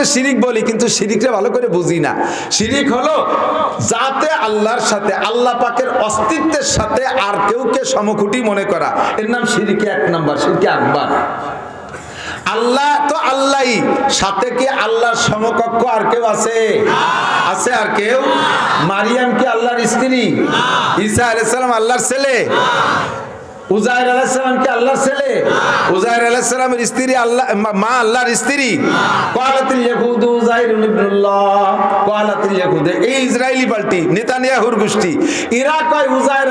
করে শিরিক বলি, কিন্তু শিরিকটা ভালো করে বুঝি না। শিরিক হলো যাতে আল্লাহর সাথে, আল্লাহ পাকের অস্তিত্বের সাথে আর কেউকে সমকুটি মনে করা। এর নাম শিরিকে এক নাম্বার, শিরকে আকবার। আল্লাহ তো আল্লাহই সাথে কি আল্লাহর সমকক্ষ আর কেউ আছে? আছে আর কেউ? মারিয়াম কি আল্লাহর স্ত্রী? ঈসা আলাইহিস সালাম আল্লাহর ছেলে? উজাইর আলাইহিস সালাম কি আল্লাহর ছেলে? উজাইর স্ত্রী আল্লাহ মা আল্লাহর স্ত্রী? ক্বালাতিল ইয়াহুদু উজাইর ইবনুল্লাহ ক্বালাতিল ইয়াহুদ এই ইসরাইলি পাল্টি নেতানিয়াহুর গোষ্ঠী। এরা কয় উজাইর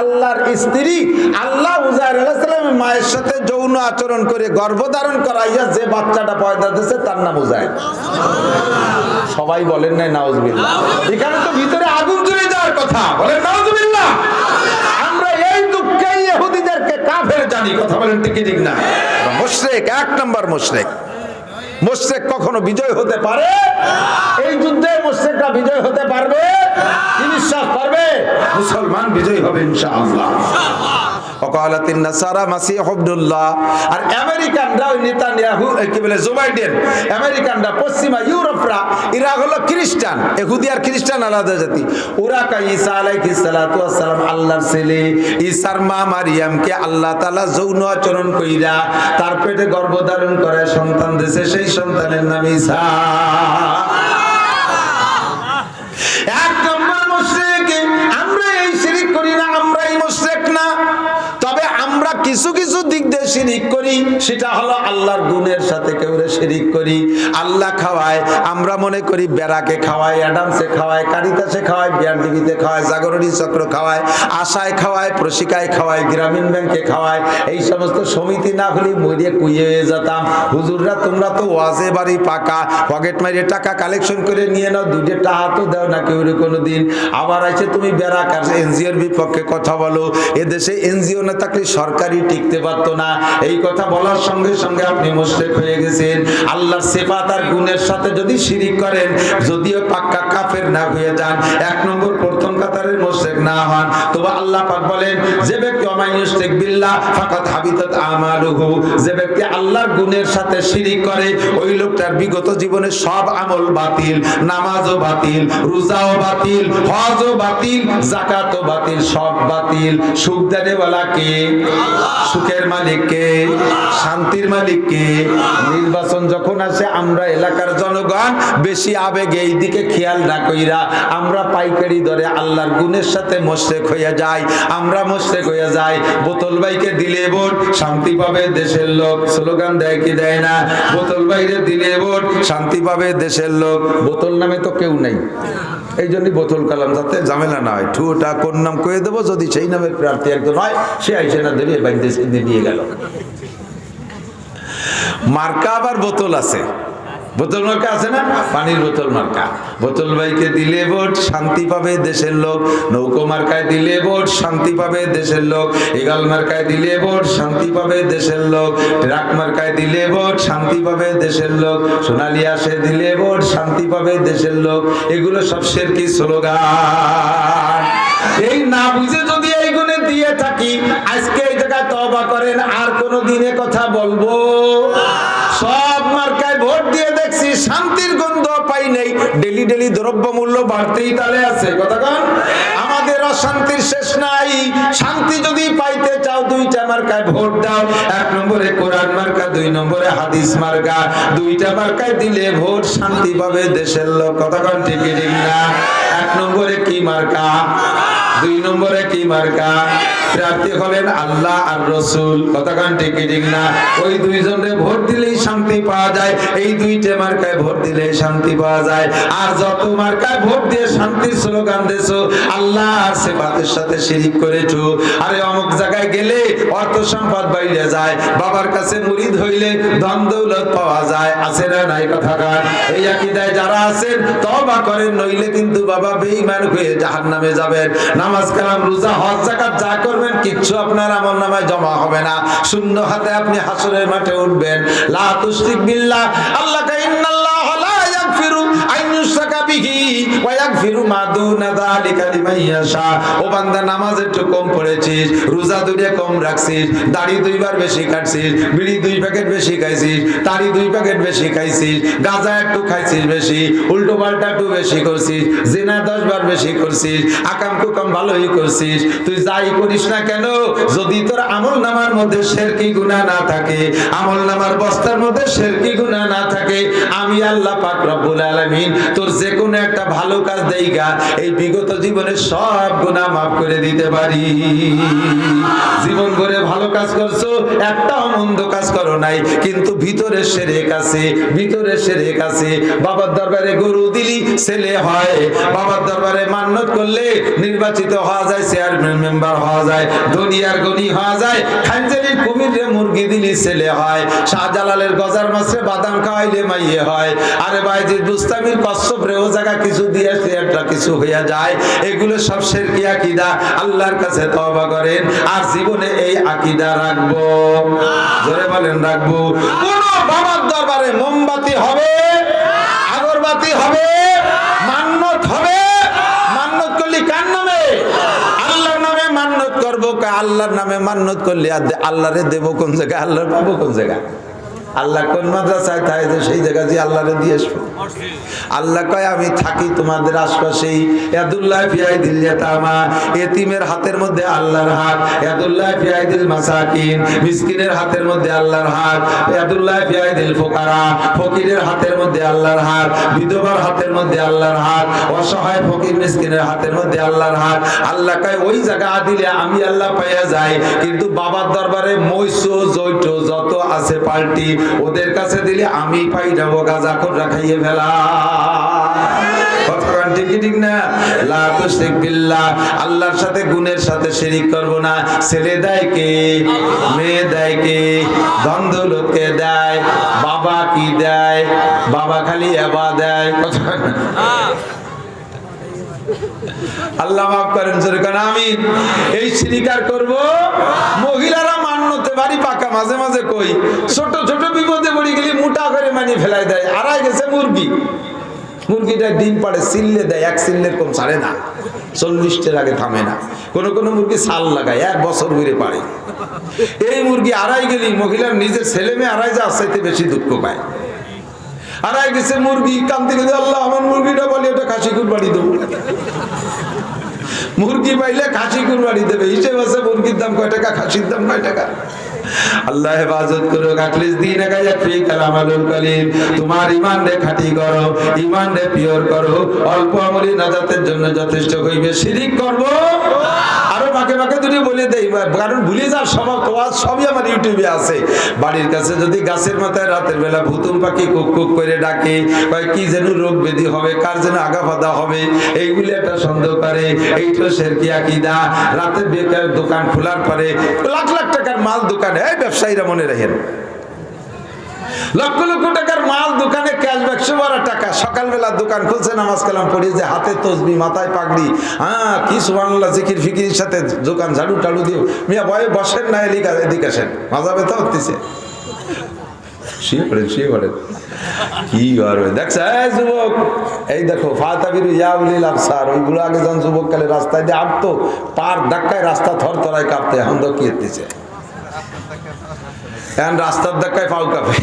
আল্লাহর স্ত্রী। আল্লাহ উজাইর মায়ের সাথে যৌন আচরণ করে গর্ভধারণ করাইয়া যে বাচ্চাটা পয়দা দিয়েছে তার নাম উজাইর। সবাই বলেন নাই নাউজুবিল্লাহ এখানে তো ভিতরে আগুন জ্বলে যাওয়ার কথা বলেন নাউজুবিল্লাহ আমরা এই দুঃখে ইহুদিদেরকে কাফের জানি কথা বলেন ঠিক না? মুশরেক, এক নম্বর মুশরেক। মুশরিক কখনো বিজয় হতে পারে? এই যুদ্ধে মুশরিকরা বিজয় হতে পারবে? তিনি বিশ্বাস পারবে? মুসলমান বিজয় হবে ইনশাআল্লাহ। ওকালাতিন নাসারা মাসিহ আব্দুল্লাহ আর আমেরিকানরা নেতানিয়াহু কি বলে, জো বাইডেন, আমেরিকানরা পশ্চিমা ইউরোপরা, এরা হলো খ্রিস্টান ইহুদি আর খ্রিস্টান আলাদা জাতি। ওরা কা ঈসা আলাইহিস সালাতু ওয়াস সালাম আল্লাহর ছেলে। ঈসার মা মারিয়ামকে আল্লাহ তাআলা যৌন আচরণ কইরা তার পেটে গর্ভধারণ করে সন্তান দিয়েছে সেই সন্তানের নাম ঈসা। কিছু কিছু শিরিক করি, সেটা হলো আল্লাহর গুণের সাথে কেউরে শিরিক করি। আল্লাহ খাওয়ায়, আমরা মনে করি বেড়াকে খাওয়ায়, অ্যাডামসে খাওয়ায়, কারিতাসে খাওয়ায় বিয়ার দিবিতে খাওয়ায়, জাগরণী চক্র খাওয়ায়, আশায় খাওয়ায়, প্রশিকায় খাওয়ায়, গ্রামীণ ব্যাংকে খাওয়ায়, এই সমস্ত সমিতি না হলে মরিয়ে কুইয়ে হয়ে যেতাম। হুজুররা, তোমরা তো ওয়াজে বাড়ি পাকা, পকেট মারিয়ে টাকা কালেকশন করে নিয়ে নাও দুটো টাকা তো দাও না কেউ কোনো দিন আবার আছে তুমি বেড়া কাছে এনজিওর বিপক্ষে কথা বলো, এদেশে এনজিও না থাকলে সরকারি টিকতে পারতো না। এই কথা বলার সঙ্গে সঙ্গে আপনি মোশরেক হয়ে গেছেন। আল্লাহর সেফাত আর গুণের সাথে যদি শিরিক করেন, যদিও পাক্কা কাফের না হয়ে যান, এক নম্বর প্রথম কাতারের মোশরেক না হন, তবে আল্লাহ পাক বলেন, যে ব্যক্তি অমাইয়ুশরিক বিল্লাহ ফাকাত হাবিতাত আমালুহু। যে ব্যক্তি আল্লাহর গুণের সাথে শিরিক করে, ওই লোকটার বিগত জীবনের সব আমল বাতিল, নামাজও বাতিল, রোজাও বাতিল, হজও বাতিল, জাকাতও বাতিল, সব বাতিল। সুখ দেনেওয়ালা কে? সুখের মালিক কে শান্তির মালিক কে নির্বাচন যখন আসে, আমরা এলাকার জনগণ বেশি আবেগে এই দিকে খেয়াল না কইরা আমরা পাইকারি দরে আল্লাহর গুণের সাথে মোশরেক হয়ে যাই। আমরা মোশরেক হয়ে যাই। বোতল বাইকে দিলে ভোট, শান্তি পাবে দেশের লোক। স্লোগান দেয় কি দেয় না? বোতল বাইরে দিলে ভোট, শান্তি পাবে দেশের লোক। বোতল নামে তো কেউ নেই। এই জন্যই বোতল কালাম, যাতে ঝামেলা না হয়। ঠুটা কোন নাম কয়ে দেবো, যদি সেই নামের প্রার্থী একজন হয়, সে আইসে না ধরে বাড়িতে নিয়ে গেল। মার্কা আবার বোতল আছে। বোতল মার্কা আছে না? পানির বোতল মার্কা। বোতল বাইকে দিলে ভোট, শান্তি পাবে দেশের লোক। নৌকো মার্কায় দিলে ভোট, শান্তি পাবে দেশের লোক। এগাল মার্কায় দিলে ভোট, শান্তি পাবে দেশের লোক। ট্রাক মার্কায় দিলে ভোট, শান্তি পাবে দেশের লোক। সোনালী আসে দিলে ভোট, শান্তি পাবে দেশের লোক। এগুলো সব কি স্লোগান? এই না বুঝে যদি এই গুণে দিয়ে থাকি, আজকে এই জায়গায় তবা করেন দিনে কথা বলব। সব মার্কায় ভোট দিয়ে দেখছি শান্তির গন্ধ পাই নেই। ডেলি ডেলি দ্রব্য মূল্য বাড়তেই তালে আছে, কথা কন? আমাদের অশান্তির শেষ নাই। শান্তি যদি পাইতে চাও, দুইটা মার্কায় ভোট দাও। এক নম্বরে কোরআন মার্কা, দুই নম্বরে হাদিস মার্কা। দুইটা মার্কায় দিলে ভোট শান্তি পাবে দেশের লোক, কথা কন ঠিক না? এক নম্বরে কি মার্কা? দুই নম্বরে কি মার্কা? প্রার্থী হলেন আল্লাহ আর রসুল। কতক্ষণ ঠিক ঠিক না? ওই দুইজনে ভোট দিলেই শান্তি পাওয়া যায়, এই দুইটা মার্কায় ভোট দিলে শান্তি পাওয়া যায়। আর যত মার্কায় ভোট দিয়ে শান্তির স্লোগান দেছো, আল্লাহ আর সেবাতের সাথে শিরিক করেছ আরে অমুক জায়গায় গেলে অর্থ সম্পদ বাইরে যায়, বাবার কাছে মুরিদ হইলে ধন দৌলত পাওয়া যায়। আছে না নাই কথা কার এই আকিদায় যারা আছেন তবা করেন, নইলে কিন্তু বাবা বেঈমান হয়ে জাহান্নামে যাবেন। নামাজ কালাম, রোজা, হজ জাকাত যা করবেন, কিচ্ছু আপনার আমল নামায় জমা হবে না। শূন্য হাতে আপনি হাসরের মাঠে উঠবেন। লা তুশরিক বিল্লাহ আল্লাহ কা ইন্নাল্লাহ লা ইয়াগফিরু আন ইউশরাকা বিহি। আকাম কুকাম ভালোই করছিস। তুই যাই করিস না কেন? যদি তোর আমল নামার মধ্যে শেরকি গুণা না থাকে, আমল নামার বস্তার মধ্যে শেরকি গুণা না থাকে, আমি আল্লাহ পাক রব্বুল আলামিন তোর যে কোনো একটা ভালো কাজ দেইগা, এই বিগত জীবনে সব গুণা মাফ করে দিতে পারি। জীবন করে ভালো কাজ করছ একটাও মন্দ কাজ করো নাই, কিন্তু ভিতরে সেরেক আছে ভিতরে সেরেক আছে। বাবার দরবারে গরু দিলি, ছেলে হয়। বাবার দরবারে মান্নত করলে নির্বাচিত হওয়া যায় চেয়ারম্যান মেম্বার হওয়া যায়, দুনিয়ার গনি হওয়া যায়। খানজানির কুমিরে মুরগি দিলি, ছেলে হয়। শাহজালালের গজার মাছে বাদাম খাওয়াইলে মাইয়ে হয়। আরে বাইজিদ বুস্তামির কচ্ছপ রে ও জায়গা কিছু দিয়ে সে একটা কিছু হইয়া যায়। এগুলো সব শেরকি আকিদা। আল্লাহর কাছে তওবা করেন। আর জীবনে এই আকিদা রাখব। জোরে বলেন, রাখব। কোন বাবার দরবারে মোমবাতি হবে, আগরবাতি হবে, মান্নত হবে, মান্নত করলি কার নামে? আল্লাহর নামে মান্নত করব আল্লাহর নামে মান্নত করলি আল্লাহরে দেবো কোন জায়গায়? আল্লাহর পাবো কোন জায়গায়? আল্লাহ কোন মাদ্রাসায় থাকে যে সেই জায়গা দিয়ে আল্লাহরে দিয়ে আসব? আল্লাহ কয়, আমি থাকি তোমাদের আশপাশেই। ইয়াদুল্লাহ ফিয়াই দিল ইয়াতামা। এতিমের হাতের মধ্যে আল্লাহর হাত, ইয়াদুল্লাহ ফিয়াই দিল মাসাকিন। মিসকিনের হাতের মধ্যে আল্লাহর হাত, ইয়াদুল্লাহ ফিয়াই দিল ফোকারা। ফকিরের হাতের মধ্যে আল্লাহর হাত, বিধবার হাতের মধ্যে আল্লাহর হাত, অসহায় ফকির মিসকিনের হাতের মধ্যে আল্লাহর হাত। আল্লাহ কয়, ওই জায়গা দিলে আমি আল্লাহ পাইয়া যাই, কিন্তু বাবার দরবারে মৈশো জৈট যত আছে পাল্টি ওদের কাছে দিলে আমি পাই যাব গাজা খোররা খাইয়ে ফেলা। দেয় বাবা কি দেয়? বাবা খালি এবা দেয়? আল্লাহ মাফ করেন আমি এই স্বীকার করব? মহিলারা মান্যতে বাড়ি পাকা, মাঝে মাঝে কই। ছোট ছোট বিপদে পড়ে গেলে মোটা করে মানি ফেলাই দেয়। আড়াই গেছে মুরগি। মুরগিটা ডিম পাড়ে, সিললে দেয়। এক সিললের কম ছাড়ে না। চল্লিশটার আগে থামে না। কোন কোন মুরগি সাল লাগায়, এক বছর ঘুরে পারে এই মুরগি আড়াই গেলি মহিলার নিজের ছেলে মেয়ে আড়াই যা চাইতে বেশি দুঃখ পায়। আড়াই গেছে মুরগি, কান্তি গেছে, আল্লাহ, আমার মুরগিটা বলি, ওটা খাসি কুরবানি দেবো। মুরগি পাইলে খাসি কুরবানি দেবে। হিসেব আছে মুরগির দাম কয় টাকা, খাসির দাম কয় টাকা। আল্লাহ তোমার ইমান করো ইমান পিওর করো। অল্প আমলি নাজাতের জন্য যথেষ্ট হইবে। শিরিক করব। আরও পাকে তুমি বলে দেই কারণ ভুলে যাওয়ার স্বভাব তো আজ সবই আমার ইউটিউবে আছে। বাড়ির কাছে যদি গাছের মাথায় রাতের বেলা ভুতুম পাখি কুক কুক করে ডাকে, বা কি যেন রোগ ব্যাধি হবে, কার যেন আগা ফাদা হবে, এইগুলি একটা সন্দেহ করে, এইটা শেরকি আকিদা? রাতে বেকার দোকান খোলার পরে লাখ লাখ টাকার মাল দোকান, এই ব্যবসায়ীরা মনে রাখেন। লক্ষ লক্ষ টাকার মাল, দোকানে ক্যাশ একশো বারো টাকা। সকালবেলা দোকান খুলছে, নামাজ কালাম পড়ি যে হাতে তসবি, মাথায় পাগড়ি। হ্যাঁ কি সুবহানাল্লাহ জিকির ফিকির সাথে দোকান ঝাড়ু টাড়ু দিও মিয়া, ভয়ে বসেন না, এদিকে এদিকে আসেন। মাজা ব্যথা হতেছে কি করবে দেখছে যুবক, এই দেখো, ফাতাবির রাস্তায় দিয়ে আটতো, পার ধাক্কায় রাস্তা থর থরায় কাঁপতে তো কি এতেছে এখন রাস্তার ধাক্কায় পাও কাঁপে।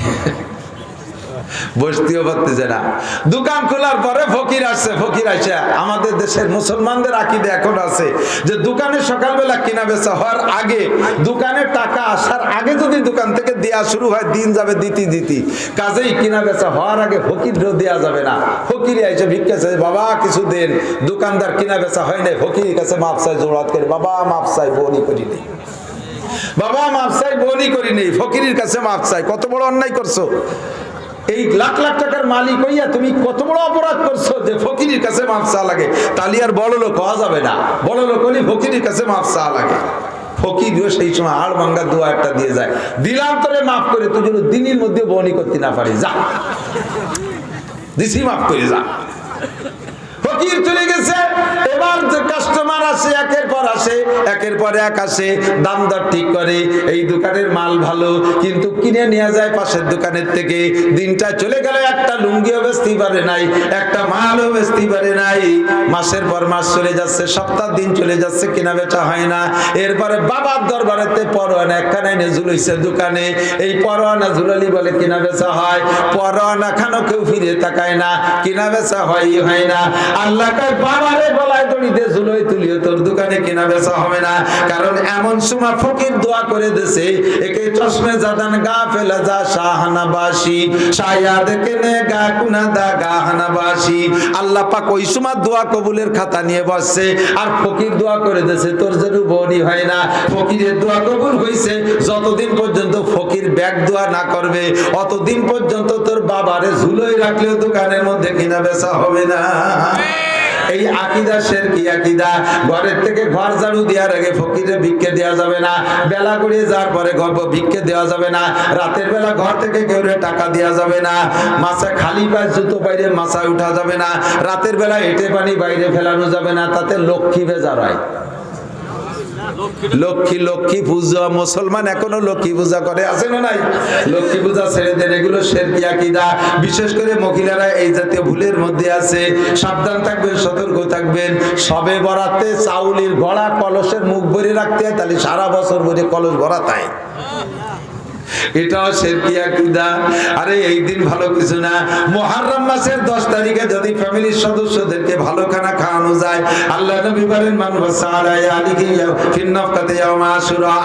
বসতেও পারতেছে না। দোকান খোলার পরে ফকির আসছে, ফকির আসে আমাদের দেশের মুসলমানদের আকিদে এখন আছে যে দোকানে সকালবেলা কিনা বেচা হওয়ার আগে, দোকানে টাকা আসার আগে যদি দোকান থেকে দেয়া শুরু হয়, দিন যাবে দিতি দিতি। কাজেই কিনা বেচা হওয়ার আগে ফকির দেওয়া যাবে না। ফকির এসে ভিক্ষা চাই বাবা, কিছু দেন। দোকানদার কিনা বেচা হয় নাই। ফকির কাছে মাপ চাই জোড়াত করে, বাবা, মাপ চাই বনি করি নেই। বাবা মাপ চাই বনি করি নেই ফকিরের কাছে মাপ চাই। কত বড় অন্যায় করছ? এই লাখ লাখ টাকার মালিক হইয়া তুমি কত বড় অপরাধ করছ যে ফকিরের কাছে মাপ চা লাগে? তালি আর বড় লোক হওয়া যাবে না। বড় লোক হলে ফকিরের কাছে মাপ চা লাগে। এবার যে কাস্টমার আছে একের পর আসে, একের পর এক আসে দাম দর ঠিক করে, এই দোকানের মাল ভালো, কিন্তু কিনে নিয়ে যায় পাশের দোকানের থেকে। দিনটা চলে গেল, একটা লুঙ্গিও বেচতে পারে নাই, একটা মালও বেচতে পারে নাই। মাসের পর মাস চলে যাচ্ছে সপ্তাহ দিন চলে যাচ্ছে, কেনা বেচা হয় না। এরপরে বাবার দরবারেতে পরোয়ানা, একখানে এনে ঝুলাইছে দোকানে। এই পরোয়ানা ঝুলালি বলে কেনা বেচা হয়। পরোয়ানা খানো কেউ ফিরে তাকায় না, কেনা বেচা হয় হয় না। আল্লাহ বাবারে বলায় দড়িতে ঝুলোই তুলিও তোর দোকানে। কেনা বেচা হবে না। কারণ এমন সময় ফকির দোয়া করে দেছে, একে চশমে জাদান গা ফেলা যা শাহানাবাসী। শায়াদ কেনে গা কুনা দা গাহানাবাসী। আল্লাহ পাক ওই সময় দোয়া কবুলের খাতা নিয়ে বসছে। আর ফকির দোয়া করে দেছে, তোর যেন বনি হয় না। ফকিরের দোয়া কবুল হইছে, যতদিন পর্যন্ত ফকির ব্যাগ দোয়া না করবে, অতদিন পর্যন্ত তোর বাবারে ঝুলোই রাখলেও দোকানের মধ্যে কিনা বেচা হবে না। এই আকিদা শের কি আকিদা? ঘরের থেকে ঘর ঝাড়ু দেওয়ার আগে ফকিরে ভিক্ষে দেওয়া যাবে না। বেলা করে যাওয়ার পরে ঘর ভিক্ষে দেওয়া যাবে না। রাতের বেলা ঘর থেকে কেউ টাকা দেওয়া যাবে না। মাছা খালি পায়ে জুতো বাইরে মাছায় উঠা যাবে না। রাতের বেলা হেঁটে পানি বাইরে ফেলানো যাবে না। তাতে লক্ষ্মী বেজার হয়। লক্ষ্মী লক্ষ্মী পূজা, মুসলমান এখনও লক্ষ্মী পূজা করে, আছে না নাই? লক্ষ্মী পূজা ছেড়ে দেন, এগুলো শেরকি আকিদা। বিশেষ করে মহিলারা এই জাতীয় ভুলের মধ্যে আছে। সাবধান থাকবেন, সতর্ক থাকবেন। সবে বরাতে চাউলির গড়া কলসের মুখ ভরে রাখতে হয়, তাহলে সারা বছর ভরে কলস ভরা তাই এটাও শেরকি আকিদা? আরে, এই দিন ভালো কিছু না। মুহররম মাসের 10 তারিখে যদি ফ্যামিলির সদস্যদেরকে ভালো খানা খাওয়ানো যায়, আল্লাহ নবী বলেন, মান ওয়াসালা আলিহি ফিন ইয়াউমা আশুরা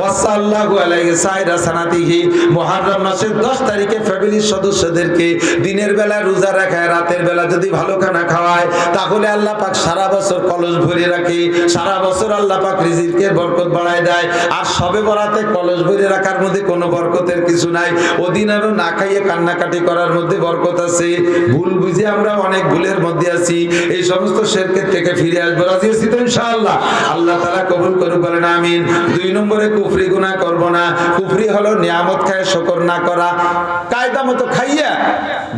ওয়াসাল্লাহু আলাইহি সাইরা সানাতিহি। মুহররম মাসের 10 তারিখে ফ্যামিলির সদস্যদেরকে দিনের বেলা রোজা রাতের বেলা যদি ভালো খানা খাওয়ায়, তাহলে আল্লাহ সারা বছর কলস ভরে রাখে। সারা বছর আল্লাহ পাক বরকত দেয়। আর সবে বরাতে কলস ভরে রাখার মধ্যে কোনো বরকতের কিছু নাই। ওদিন আরও না খাইয়ে কান্নাকাটি করার মধ্যে বরকত আছে। ভুল বুঝে আমরা অনেক ভুলের মধ্যে আছি। এই সমস্ত শেরকের থেকে ফিরে আসব। রাজি আছি তো ইনশাআল্লাহ? আল্লাহ তারা কবুল করুক, বলেন আমিন। দুই নম্বরে কুফরি গুনাহ করব না। কুফরি হলো নিয়ামত খায়, শকর না করা। কায়দা মতো খাইয়া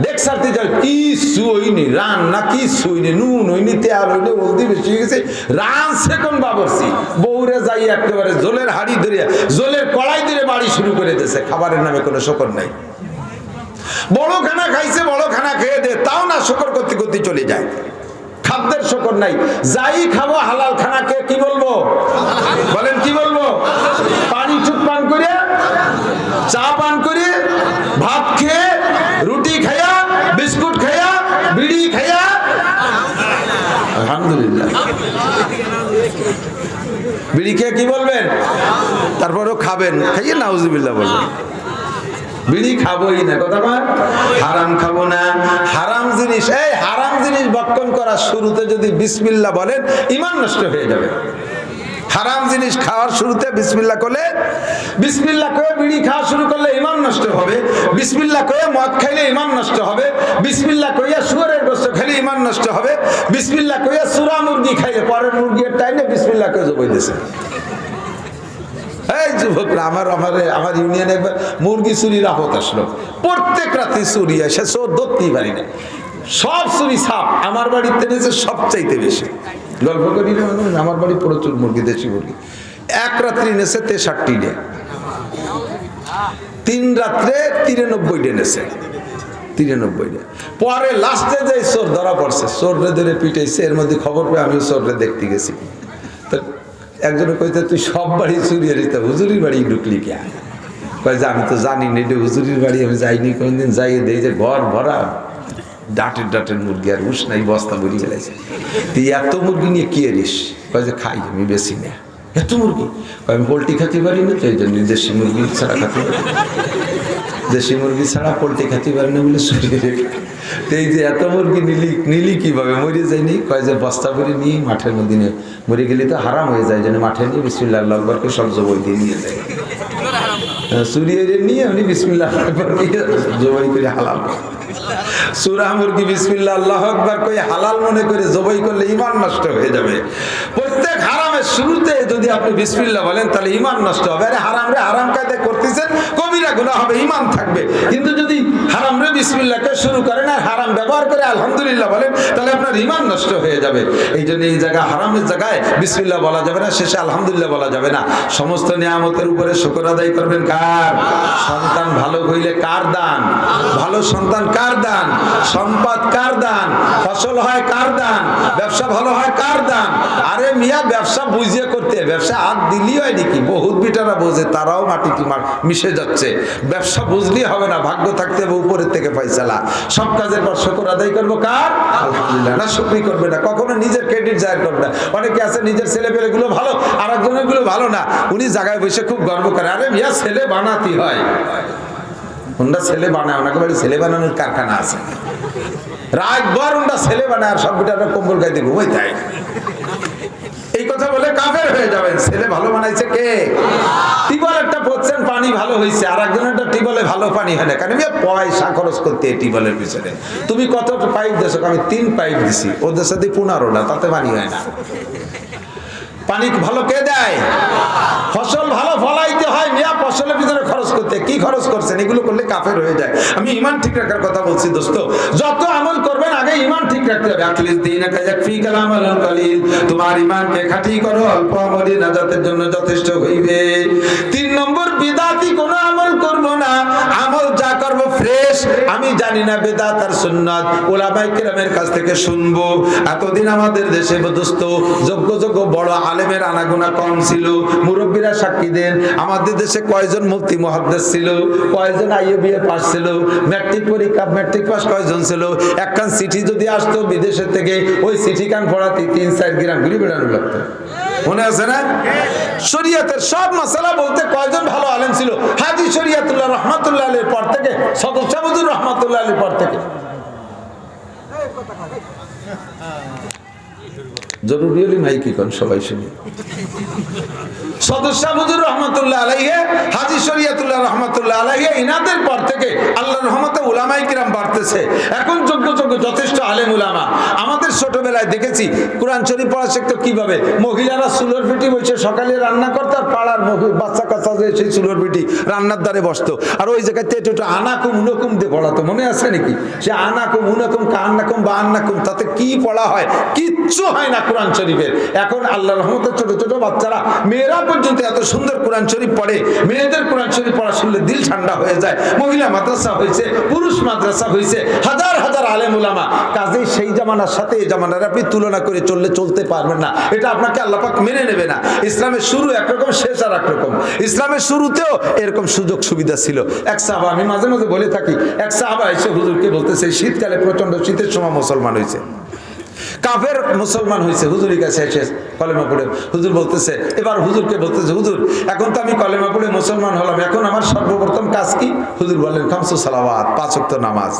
দেখ সারতে যাও কি সুইনি রান না কি সুইনি নুন হইনি, তেল হইনি, হলদি বেশি হয়ে গেছে। রান সেকন বাবরছি বউরে যাই একেবারে জলের হাড়ি ধরে, জলের কড়াই ধরে বাড়ি শুরু করে দিয়েছে। খাবারের নামে কোনো শকর নাই। বড় খানা খাইছে বড় খানা খেয়ে দে, তাও না শকর করতে করতে চলে যায়। খাদ্যের শকর নাই। যাই খাব, হালাল খানাকে কি বলব? বলেন, কি বলব? পানি চুপ পান করে, চা পান করে আলহামদুলিল্লাহ। কি বলবেন? খাবেন। খাইয়ে নাউজুবিল্লাহ বলবেন। শুরুতে যদি বিসমিল্লাহ বলেন, ইমান নষ্ট হয়ে যাবে। হারাম জিনিস খাওয়ার শুরুতে বিসমিল্লাহ করলে বিসমিল্লাহ করে বিড়ি খাওয়া শুরু করলে ইমান নষ্ট হবে। বিসমিল্লাহ করে মদ খাইলে ইমান নষ্ট হবে। বিসমিল্লাহ কইয়া শুয়ারের গোস্ত খাইলে ইমান নষ্ট হবে বিসমিল্লাহ কইয়া সুরা জবাই দিয়েছে এই যুবকরা, আমার আমার আমার ইউনিয়নে একবার মুরগি আসলো। প্রত্যেক রাতে চুরি আসে পারি না। সব চুরি সাপ, আমার বাড়িতে নিয়েছে সবচাইতে বেশি। গল্প করি না মানে আমার বাড়ি প্রচুর মুরগি, দেশি মুরগি। এক রাত্রি নেছে তেষট্টি ডে। তিন রাত্রে তিরানব্বই ডে নেছে। তিরানব্বই ডে পরে লাস্টে যে চোর ধরা পড়ছে, চোররে ধরে পিটাইছে, এর মধ্যে খবর পেয়ে আমি চোররে দেখতে গেছি। তো একজনে কইতে তুই সব বাড়ি চুরি হারিতে হুজুরির বাড়ি ঢুকলি কে? কয় যে, আমি তো জানি না, এটা হুজুরির বাড়ি, আমি যাইনি কোনদিন, যাইয়ে দেই যে ঘর ভরা। ডাটের ডাটের মুরগি, আর উস নাই, বস্তা ভরি ফেলাইছে তুই এত মুরগি নিয়ে কি এরিস? কয় যে, খাই, আমি বেশি না। এত মুরগি? আমি পোলট্রি খেতে পারি না তো, এই জন্য দেশি মুরগি ছাড়া খেতে পারি দেশি মুরগি ছাড়া পোলট্রি খেতে পারে না বলে এই যে এত মুরগি নিলি নিলি কীভাবে? মরে যায়নি? কয় যে বস্তা করে নিয়ে মাঠের মধ্যে নিয়ে মরে গেলে তো হারাম হয়ে যায়, যেন মাঠে নিয়ে বিসমিল্লাহ আকবরকে সব জবই দিয়ে নিয়ে যায়। সুরিয়ে নিয়ে উনি বিসমিল্লাহ আকবরকে জবাই করে হালাল। সুরা মুরগি বিসমিল্লাহ আল্লাহ আকবার কই হালাল মনে করে জবাই করলে ইমান নষ্ট হয়ে যাবে। প্রত্যেক হারামের শুরুতে যদি আপনি বিসমিল্লাহ বলেন, তাহলে ইমান নষ্ট হবে। আরে হারাম রে, হারাম কায়দে করতেছেন গুণা হবে ইমান থাকবে। কিন্তু যদি হারাম রে বিসমিল্লাহকে শুরু করেন আর হারাম ব্যবহার করে আলহামদুলিল্লাহ বলেন, তাহলে আপনার ইমান নষ্ট হয়ে যাবে। এই জন্য এই জায়গায় হারামের জায়গায় বিসমিল্লাহ বলা যাবে না, শেষে আলহামদুলিল্লাহ বলা যাবে না। সমস্ত নিয়ামতের উপরে শুকর আদায় করবেন কার? সন্তান ভালো হইলে কার দান? ভালো সন্তান কার দান? সম্পদ কার দান? ফসল হয় কার দান? ব্যবসা ভালো হয় কার দান? আরে মিয়া, ব্যবসা বুঝিয়ে করতে, ব্যবসা হাত দিলি হয় নাকি? বহুত বিটারা বোঝে, তারাও মাটি মিশে যাচ্ছে। ব্যবসা বুঝলি হবে না ভাগ্য থাকতে হবে উপরের থেকে পয়সালা সব কাজের পর শুকর আদায় করব কার? আলহামদুলিল্লাহ। না শুক্রি করবে না। কখনো নিজের ক্রেডিট জাহির করবে না। অনেকে আছে নিজের ছেলে পেলে গুলো ভালো আর একজনেরগুলো ভালো না। উনি জায়গায় বসে খুব গর্ব করে আরে মিয়া ছেলে বানাতে হয়। ওনারা ছেলে বানায় ওনাকে বাড়ি ছেলে বানানোর কারখানা আছে। রাতভর ওনারা ছেলে বানায় আর সব বিটারা কম্বল গাইতে ঘুমাই তাই এই কথা বলে কাফের হয়ে যাবেন। ছেলে ভালো বানাইছে কে? টিবল একটা পড়ছেন, পানি ভালো হয়েছে আর একজন একটা টিবলে ভালো পানি হয় না। কারণ পয়সা খরচ করতে এই টিবলের পিছনে। তুমি কত পাইপ দেশ আমি তিন পাইপ দিছি। ওদের সাথে পনেরোটা তাতে পানি হয় না। পানি ভালো কে দেয়? ফসল ভালো ফলাইতে হয়, মিয়া ফসলের ভিতরে খরচ করতে। কি খরচ করছেন? এগুলো করলে কাফের হয়ে যায়। আমি ইমান ঠিক রাখার কথা বলছি, দোস্ত। যত আমল করবেন, আগে ইমান ঠিক রাখতে হবে। তোমার ইমানকে খাঁটি করো, অল্প নাজাতের জন্য যথেষ্ট হইবে। তিন নম্বর, বিদাতি কোনো আমল করব না। আমল আমি জানি না বেদাত আর সুন্নাত ওলামাই কেরামের কাছ থেকে শুনব। এতদিন আমাদের দেশে দোস্ত যোগ্য যোগ্য বড় আলেমের আনাগোনা কম ছিল, মুরব্বীরা সাক্ষী দেন। আমাদের দেশে কয়জন মুফতি মহাদ্দেশ ছিল, কয়জন আইএবিএ পাস ছিল ম্যাট্রিক পরীক্ষা ম্যাট্রিক পাস কয়জন ছিল? একখান চিঠি যদি আসতো বিদেশের থেকে, ওই চিঠি কান পড়াতে তিন চার গ্রাম ঘুরে বেড়ানো লাগতো। মনে আছে না? শরিয়াতের সব মশলা বলতে কয়জন ভালো আলেম ছিল? হাজি শরিয়াতুল্লাহ রহমতুল্লাহ আলীর পর থেকে সদস্যাবুদুর রহমতুল্লাহ আলীর পর থেকে। জরুরি হলি কন সবাই শুনি। পর থেকে উলামাই বাড়তেছে। এখন যোগ্য যোগ্য যথেষ্ট আলেম আমাদের ছোটবেলায় দেখেছি, কোরআন শরীফ পড়া শিখতো কীভাবে? মহিলারা সুলোর পিটি বসে সকালে রান্না করতো আর পাড়ার বাচ্চা কাচ্চা সেই সুলোর পিটি রান্নার দ্বারে বসতো। আর ওই জায়গাতে একটু একটু আনাকুম উনকুম দিয়ে পড়াতো। মনে আছে নাকি? সে আনাকুম, উনকুম, কান্নাকুম বা আন্নাকুম, তাতে কি পড়া হয়? কিচ্ছু হয় না কোরআন শরীফের। এখন আল্লাহ রহমতের ছোট ছোট বাচ্চারা, মেয়েরা পর্যন্ত এত সুন্দর কোরআন শরীফ পড়ে। মেয়েদের কোরআন শরীফ পড়া শুনলে দিল ঠান্ডা হয়ে যায়। মহিলা মাদ্রাসা হয়েছে, পুরুষ মাদ্রাসা হয়েছে, হাজার হাজার আলেম উলামা। কাজেই সেই জামানার সাথে এই জামানার আপনি তুলনা করে চললে চলতে পারবেন না। এটা আপনাকে আল্লাপাক মেনে নেবে না। ইসলামের শুরু একরকম, শেষ আর একরকম। ইসলামের শুরুতেও এরকম সুযোগ সুবিধা ছিল। এক সাহাবা, আমি মাঝে মাঝে বলে থাকি, এক সাহাবা এসে হুজুরকে বলতেছে শীতকালে প্রচণ্ড শীতের সময় মুসলমান হয়েছে। কাফের মুসলমান হয়েছে হুজুরের কাছে এসে কলেমা পড়ে, হুজুর বলতেছে, এবার হুজুরকে বলতেছে, হুজুর, এখন তো আমি কলেমা পড়ে মুসলমান হলাম, এখন আমার সর্বপ্রথম কাজ কি? হুজুর বললেন, খামসু সালাওয়াত, পাঁচ ওয়াক্ত নামাজ।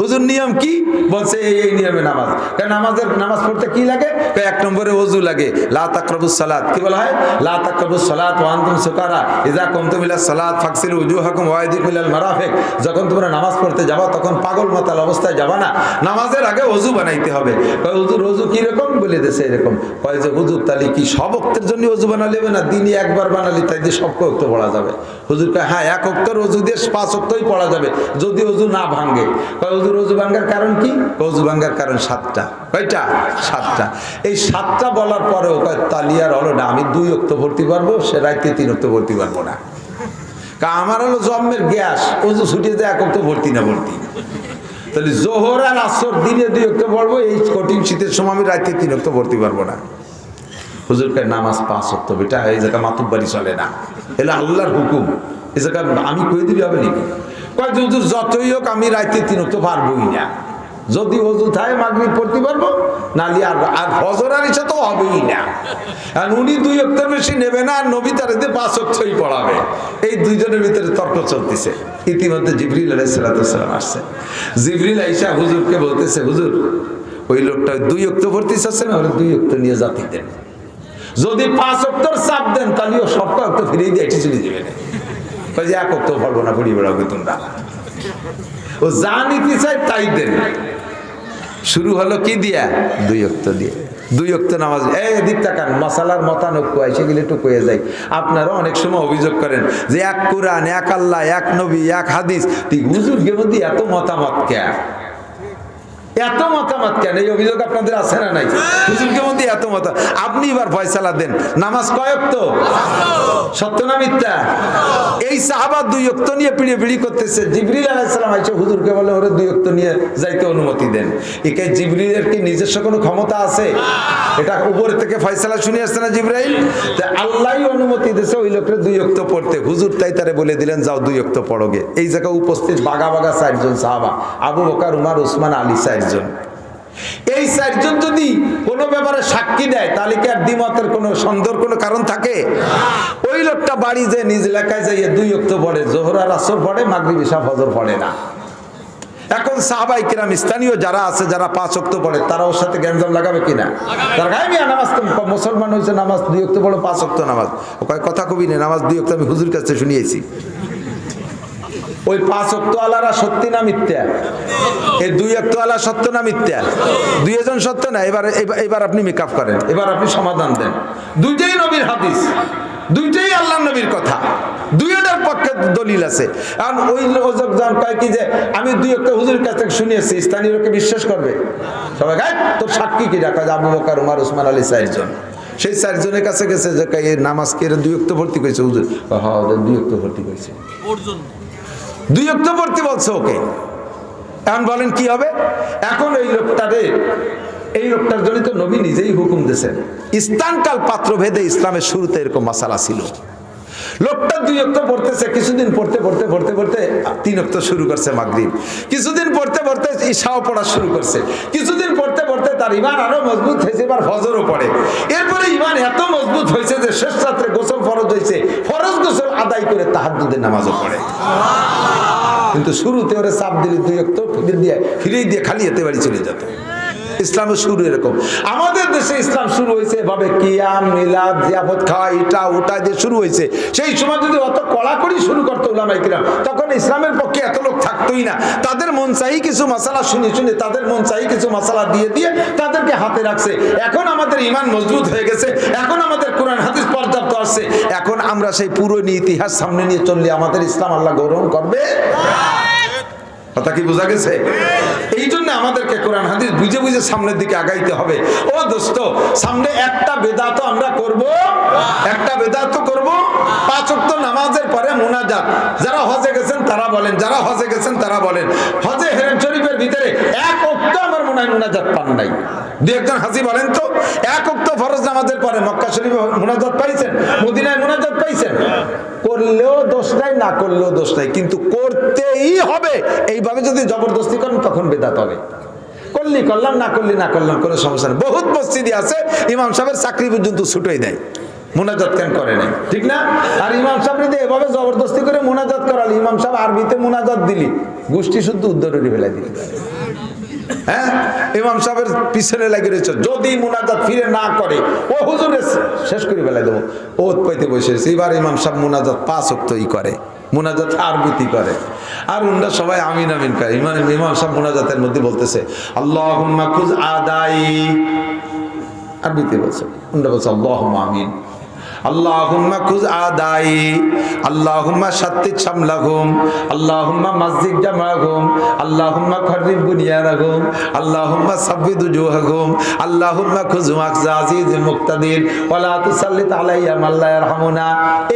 হুজুর নিয়ম কি? বলছে, এই এই নিয়মে নামাজ। কারণ নামাজের, নামাজ পড়তে কি লাগে? এক নম্বরে ওযু লাগে। লা তাকরাবুস সালাত, কি বলা হয়? লা তাকরাবুস সালাত ওয়া আনতুম সুকারা। ইযা কুমতুম ইলা সালাত ফাকসিলু উজুহাকুম ওয়া আইদিকুম মারাফিক। যখন তোমরা নামাজ পড়তে যাবা, তখন পাগল মাতাল অবস্থায় যাবা না। নামাজের আগে ওযু বানাইতে হবে। কয় হুজুর ওযু কি রকম বলে দেছে এরকম? কয় যে, হুজুর, তাহলে কি সব অক্তের জন্য ওযু বানালে না? দিনই একবার বানালি তাই দিয়ে সব অক্ত পড়া যাবে? হুজুর কয় হ্যাঁ এক অক্তর ওযু দিয়ে পাঁচ অক্তই পড়া যাবে, যদি ওযু না ভাঙে। কয়, হুজুর ওযু ভাঙার কারণ কি? ওযু ভাঙার কারণ সাতটা। কয়টা? সাতটা। এই সাতটা বলার পরেও কয় তালিয়ার হলো না, আমি দুই অক্ত ভর্তি পারব, সে রাইতে তিন অক্ত ভর্তি পারব না। আমার হলো জন্মের গ্যাস ওযু ছুটে যায় এক অক্ত ভর্তি না ভর্তি। তাহলে জোহর আর আসর দিনে দুই অক্ত পড়ব, এই কঠিন শীতের সময় আমি রাতে তিন অক্ত ভর্তি পারব না। হুজুরকে নামাজ পাঁচ অক্ত, বেটা, এই জায়গা মাতুব্বারি চলে না। এলে আল্লাহর হুকুম। এই জায়গা আমি কই দিবি, হবে নাকি? কয় হুজুর, যতই হোক আমি রাতে তিন অক্ত পারবোই না। যদি অজু থাকে, মাগরিব পড়তে পারব নালি আর আর ফজর আর ইচ্ছা তো হবেই না। আর উনি দুই অক্টের বেশি নেবে না, আর নবী তার পাঁচ অক্ষই পড়াবে। এই দুইজনের ভিতরে তর্ক চলতেছে। ইতিমধ্যে জিবরিল আলাইসালাম আসছে। জিবরিল আইসা হুজুরকে বলতেছে, হুজুর, ওই লোকটা দুই অক্ট ভর্তি চাচ্ছে না, ওরা দুই অক্ট নিয়ে জাতি দেন। যদি পাঁচ অক্টর চাপ দেন, তাহলে ও সবটা অক্ট ফিরিয়ে দিয়ে চলে যাবে না। যে এক অক্ট পড়ব না পড়ি বেড়াবে তোমরা। ও যা নিতে চাই তাই দেন। শুরু হলো কি দিয়া? দুই অক্ত দিয়ে। দুই অক্ত নামাজ। এই দিক তাকান, মশালার মতানৈক্য হয় সেগুলি একটু কয়ে যায় আপনারা অনেক সময় অভিযোগ করেন যে এক কোরআন, এক আল্লাহ, এক নবী, এক হাদিস। তুই হুজুর গেমদি এত মতামত কে? এত মতামত কেন? এই অভিযোগ আপনাদের আছে না নাই? হুজুরকে এত মত আপনি এবার ফয়সালা দেন। নামাজ কয়েক তো সত্য না মিথ্যা? এই সাহাবা দুই অক্ত নিয়ে পিড়ে পিড়ি করতেছে। জিবরিল আলাইসালাম আইসে হুজুরকে বলে, ওরে দুই অক্ত নিয়ে যাইতে অনুমতি দেন। একে জিবরিলের কি নিজস্ব কোনো ক্ষমতা আছে? এটা উপর থেকে ফয়সালা শুনে আসছে না জিব্রাইল? তা আল্লাহই অনুমতি দিয়েছে ওই লোকের দুই অক্ত পড়তে। হুজুর তাই তারে বলে দিলেন, যাও দুই অক্ত পড়োগে। এই জায়গায় উপস্থিত বাগা বাগা চারজন সাহাবা। আবু বকার, উমার, উসমান, আলী চারজন। এই চারজন যদি কোনো ব্যাপারে সাক্ষী দেয়, তাহলে কি আর দ্বিমতের কোনো সন্দেহর কোনো কারণ থাকে? ওই লোকটা বাড়ি যে নিজ এলাকায় যাইয়ে দুই অক্ত পড়ে, জোহর আর আসর পড়ে, মাগরিব ইশা ফজর পড়ে না। এখন সাহাবাই কিরাম, স্থানীয় যারা আছে, যারা পাঁচ অক্ত পড়ে, তারা ওর সাথে গ্যাঞ্জাম লাগাবে কিনা তার গায়ে মিয়া, নামাজ মুসলমান হয়েছে, নামাজ দুই অক্ত পড়ো, পাঁচ অক্ত নামাজ। কয়, কথা কবি নেই নামাজ দুই অক্ত আমি হুজুর কাছে শুনিয়েছি। ওই পাঁচ অক্ত আলারা সত্যি না মিথ্যা? এই দুই অক্ত আলা সত্য না মিথ্যা? দুই এজন সত্য না? এবার এবার- আপনি মেকআপ করেন। এবার আপনি সমাধান দেন। দুইটাই নবীর হাদিস। দুইটাই আল্লাহ নবীর কথা। দুইটার পক্ষে দলিল আছে। কারণ ওই জন কয় কি যে আমি দুই একটা হুজুরের কাছ থেকে শুনিয়েছি স্থানীয় লোককে বিশ্বাস করবে। সবাই গায় তোর সাক্ষী কি? যে আবু বকার উমার উসমান আলী চারজন। সেই চারজনের কাছে গেছে যে কয়, এই নামাজ কে দুই অক্ত ভর্তি করেছে হুজুর? হ্যাঁ দুই অক্ত ভর্তি করেছে। দুই অক্ত ভর্তি বলছে ওকে। এখন বলেন কি হবে? এখন এই লোকটারে, এই লোকটার জন্য তো নবী নিজেই হুকুম দিয়েছেন। স্থানকাল পাত্র ভেদে ইসলামের শুরুতে এরকম মশালা ছিল। লোকটা দুই অক্ত পড়তেছে, কিছুদিন পড়তে পড়তে পড়তে পড়তে তিন অক্ত শুরু করছে মাগরিব। কিছুদিন পড়তে পড়তে ঈশাও পড়া শুরু করছে। কিছুদিন পড়তে পড়তে তার ইমান আরও মজবুত হয়েছে, এবার ফজরও পড়ে। এরপরে ইমান এত মজবুত হয়েছে যে শেষ রাত্রে গোসল ফরজ হয়েছে। ফরজ গোসল আদায় করে তাহাজ্জুদের নামাজও পড়ে। কিন্তু শুরুতে ওরা চাপ দিলে দুই অক্ত ফিরে দিয়ে ফিরে দিয়ে খালি যেতে বাড়ি চলে যেত। ইসলামের শুরু এরকম। আমাদের দেশে ইসলাম শুরু হয়েছে এভাবে কিয়াম, মিলাদ, জিয়াফত খাওয়া এটা ওটা দিয়ে শুরু হয়েছে। সেই সময় যদি অত কড়াকড়ি শুরু করতো ওলামাই কিরাম, তখন ইসলামের পক্ষে এত লোক থাকতোই না। তাদের মন চাই কিছু মশালা শুনে শুনে, তাদের মন চাই কিছু মশালা দিয়ে দিয়ে তাদেরকে হাতে রাখছে। এখন আমাদের ইমান মজবুত হয়ে গেছে। এখন আমাদের কোরআন, হাদিস পর্যাপ্ত আসছে এখন আমরা সেই পুরনো ইতিহাস সামনে নিয়ে চললে আমাদের ইসলাম আল্লাহ গৌরব করবে? কথা কি বোঝা গেছে? এই জন্য আমাদেরকে কোরআন হাদিস বুঝে বুঝে সামনের দিকে আগাইতে হবে। ও দোস্ত, সামনে একটা বেদাত আমরা করব, একটা বেদাত করব, পাঁচ ওয়াক্ত নামাজের পরে মোনাজাত। যারা হজে গেছেন তারা বলেন, যারা হজে গেছেন তারা বলেন। হজে হেরেম শরীফের ভিতরে এক অক্ত আমার মনে হয় মোনাজাত পান নাই। দু একজন হাসি বলেন তো, এক অক্ত ফরজ নামাজের পরে মক্কা শরীফে মোনাজাত পাইছেন, মদিনায় মোনাজাত পাইছেন? করলেও দোষ নাই, না করলেও দোষ নাই, কিন্তু করতেই হবে। এইভাবে যদি জবরদস্তি করেন, তখন বেদাত হবে। করলি করলাম, না করলি, না করলাম, কোনো সমস্যা নেই। বহুত মসজিদে আছে, ইমাম সাহেবের চাকরি পর্যন্ত ছুটোই দেয়। মোনাজাত কেন করে নাই? ঠিক না? আর ইমাম সাহেব এভাবে জবরদস্তি করে মোনাজাত করালি, ইমাম সাহেব আরবিতে মোনাজাত দিলি, গোষ্ঠী শুদ্ধ উদ্ধারণী ফেলাই দিলি। হ্যাঁ? ইমাম সাহেবের পিছনে লাগে রয়েছে, যদি মোনাজাত ফিরে না করে, ও হুজুরে, শেষ করে ফেলাই দেবো। ও পাইতে বসে এবার ইমাম সাহেব মুনাজাত পাঁচ অক্তই করে। মুনাজাত আরবিতি করে। আর উনরা সবাই আমিন আমিন করে। ইমান ইমাম সাহেব মোনাজাতের মধ্যে বলতেছে আল্লাহ খুজ আদাই। আরবিতে বলছে, উনরা বলছে আল্লাহ আমিন।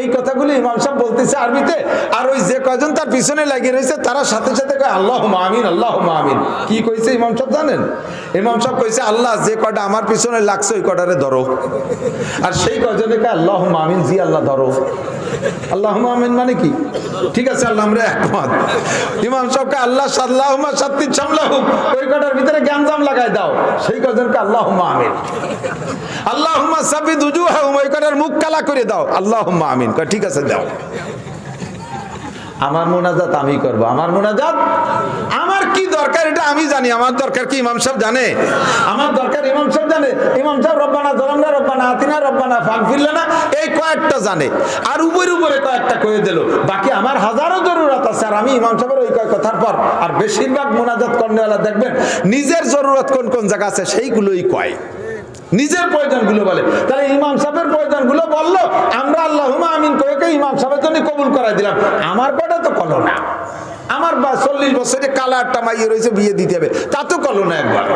এই কথাগুলো ইমাম বলতেছে আরবিতে, আর ওই যে কয়জন তার পিছনে লাগিয়ে রয়েছে, তারা সাথে সাথে কয়, আল্লাহুম্মা আমিন আল্লাহুম্মা আমিন। কি কইছে ইমাম জানেন? ইমাম সাহেব কইছে, আল্লাহ যে কয়টা আমার পিছনে লাগছে, ওই কয়টারে ধরো। আর সেই কয়জনে কয়, আল্লাহ আমিন, জি আল্লাহ ধরো। আল্লাহ আমিন মানে কি? ঠিক আছে, আল্লাহ আমরা একমত। ইমাম সবকে আল্লাহ সাল্লাহ সাত্তিন সামলাহ ওই কটার ভিতরে জ্ঞানজাম লাগাই দাও। সেই কজনকে আল্লাহ আমিন। আল্লাহ সাবিদ উজু ওই কটার মুখ কালা করে দাও। আল্লাহ কয়, ঠিক আছে, দাও। আমার মোনাজাত আমি করব। আমার মোনাজাত? আমার কি দরকার এটা আমি জানি। আমার দরকার কি ইমাম সাহেব জানে? আমার দরকার ইমাম সাহেব জানে। ইমাম সাহেব রব্বানা জলামনা, রব্বানা আতিনা, রব্বানা ফাগফিরলে না, এই কয়েকটা জানে। আর উপরে উপরে কয়েকটা কয়ে দিল। বাকি আমার হাজারো জরুরত আছে। আর আমি ইমাম সাহেবের ওই কয়েক কথার পর আর বেশিরভাগ মোনাজাত কর্নেওয়ালা দেখবেন, নিজের জরুরত কোন কোন জায়গা আছে সেইগুলোই কয়। নিজের প্রয়োজনগুলো বলে। তাহলে ইমাম সাহেবের প্রয়োজনগুলো বলল, আমরা আল্লাহ আমিন করে ইমাম সাহেবের জন্য কবুল করাই দিলাম। আমার কটা তো কলো না আমার বা চল্লিশ বছরে কালা একটা মাইয়ে রয়েছে, বিয়ে দিতে হবে। তা তো কলো না একবার।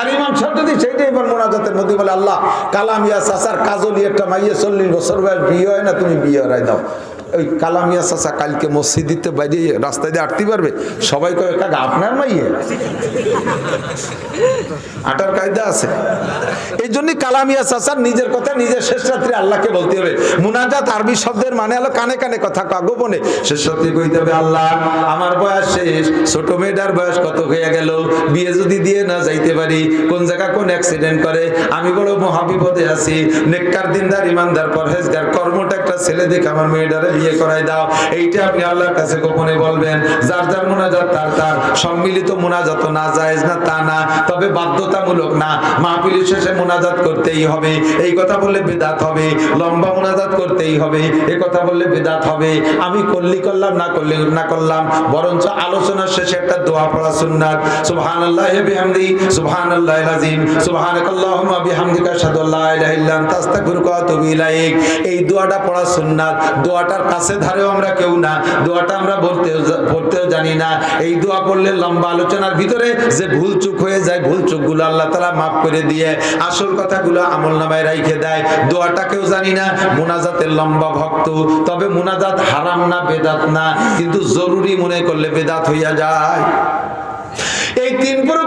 আর ইমাম সাহেব যদি সেইটাই এবার মোনাজাতের মধ্যে বলে, আল্লাহ কালামিয়া চাচার কাজলি একটা মাইয়ে চল্লিশ বছর বয়স, বিয়ে হয় না, তুমি বিয়ে হারাই দাও। ওই কালামিয়া চাচা কালকে মসজিদ মসজিদিতে বাইরে রাস্তায় দিয়ে আটতে পারবে? সবাই কয়ে, কাকা, আপনার মাইয়ে? আটার কায়দা আছে। এই জন্য কালামিয়া চাচার নিজের কথা নিজের শেষ রাত্রে আল্লাহকে বলতে হবে। মুনাজাত আরবি শব্দের মানে হলো কানে কানে কথা কা গোপনে। শেষ রাত্রে কইতে হবে, আল্লাহ, আমার বয়স শেষ, ছোট মেয়েটার বয়স কত হয়ে গেল? বিয়ে যদি দিয়ে না যাইতে পারি, কোন জায়গা কোন অ্যাক্সিডেন্ট করে? আমি বড় মহাবিপদে আছি। নেককার, দিনদার, ইমানদার, পরহেজগার, কর্মটা একটা ছেলে দেখে আমার মেয়েটারে বিয়ে করাই দাও। এইটা আপনি আল্লাহর কাছে গোপনে বলবেন। যার যার মোনাজাত তার তার। সম্মিলিত মোনাজাত না, জায়েজ না, তা না, তবে বাধ্যতামূলক না। মাহফিল শেষে মোনাজাত করতেই হবে। এই কথা বললে বেদাত হবে। লম্বা মোনাজাত করতেই হবে। এই কথা বললে বেদাত হবে। আমি করলি করলাম, না করলি না করলাম। বরঞ্চ আলোচনার শেষে একটা দোয়া পড়া সুন্নাত। সুবহানাল্লাহি বিহামদি এই দোয়াটা পড়া সুন্নাত। দোয়াটার কাছে ধারেও আমরা কেউ না। দোয়াটা আমরা বলতেও পড়তেও জানি না। এই দোয়া পড়লে লম্বা আলোচনার ভিতরে যে ভুল চুক হয়ে যায়, ভুল চুকগুলো আল্লাহ তালা মাফ করে দিয়ে আসল কথাগুলো আমল নামায় রাইখে দেয়। দোয়াটা কেউ জানি না, মোনাজাতের লম্বা ভক্ত। তবে মোনাজাত হারাম না, বেদাত না, কিন্তু জরুরি মনে করলে বেদাত হইয়া যায়। এই তিন পুরুষ